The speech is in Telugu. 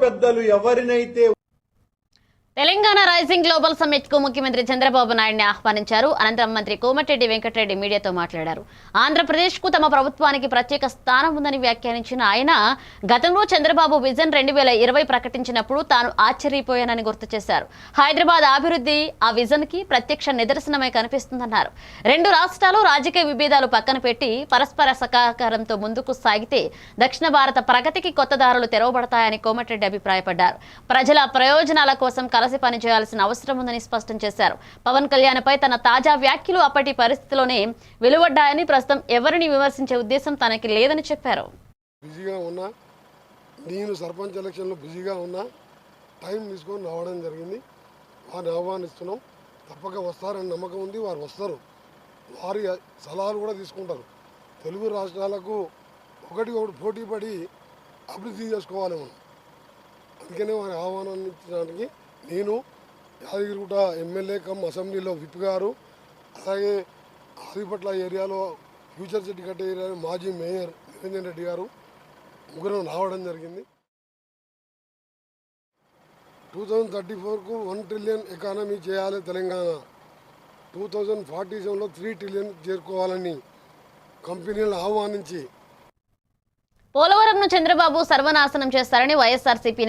పెద్దలు ఎవరినైతే తెలంగాణ రైజింగ్ గ్లోబల్ సమ్మిట్కు ముఖ్యమంత్రి చంద్రబాబు నాయుడిని ఆహ్వానించారు. అనంతరం మంత్రి కోమటిరెడ్డి వెంకటరెడ్డి మీడియాతో మాట్లాడారు. ఆంధ్రప్రదేశ్కు తమ ప్రభుత్వానికి ప్రత్యేక స్థానం ఉందని వ్యాఖ్యానించిన ఆయన గతంలో చంద్రబాబు విజన్ రెండు వేల ఇరవై ప్రకటించినప్పుడు తాను ఆశ్చర్యపోయానని గుర్తు చేశారు. హైదరాబాద్ అభివృద్ధి ఆ విజన్కి ప్రత్యక్ష నిదర్శనమై కనిపిస్తుందన్నారు. రెండు రాష్ట్రాలు రాజకీయ విభేదాలు పక్కన పెట్టి పరస్పర సహకారంతో ముందుకు సాగితే దక్షిణ భారత ప్రగతికి కొత్త దారులు తెరవబడతాయని కోమటిరెడ్డి అభిప్రాయపడ్డారు. ప్రజల ప్రయోజనాల కోసం కలిసి పనిచేయాల్సిన అవసరం ఉందని స్పష్టం చేశారు. పవన్ కళ్యాణ్పై తన తాజా వ్యాఖ్యలు అప్పటి పరిస్థితిలోనే వెలువడ్డాయని ప్రస్తుతం ఎవరిని విమర్శించే ఉద్దేశం తనకి లేదని చెప్పారు. బిజీగా ఉన్నా నేను సర్పంచ్ ఎలక్షన్లో బిజీగా ఉన్నా టైం తీసుకొని రావడం జరిగింది. వారిని ఆహ్వానిస్తున్నాం. తప్పక వస్తారని నమ్మకం ఉంది వారు వస్తారు. వారి సలహాలు కూడా తీసుకుంటారు. తెలుగు రాష్ట్రాలకు ఒకటి ఒకటి పోటీ పడి అభివృద్ధి చేసుకోవాలి మనం. అందుకనే వారి ఆహ్వానించడానికి నేను యాదగిరిగుట్ట ఎమ్మెల్యే కమ్ అసెంబ్లీలో విప్ గారు అలాగే ఆదిపట్ల ఏరియాలో ఫ్యూచర్ సిటీ కట్టే ఏరియాలో మాజీ మేయర్ నిరంజన్ రెడ్డి గారు ముగ్గురం రావడం జరిగింది. టూ థౌజండ్ థర్టీ ఫోర్కు వన్ ట్రిలియన్ ఎకానమీ చేయాలి తెలంగాణ. టూ థౌజండ్ ఫార్టీ సెవెన్లో త్రీ ట్రిలియన్ చేరుకోవాలని కంపెనీలను ఆహ్వానించి. పోలవరంను చంద్రబాబు సర్వనాశనం చేస్తారని వైఎస్ఆర్సీపీ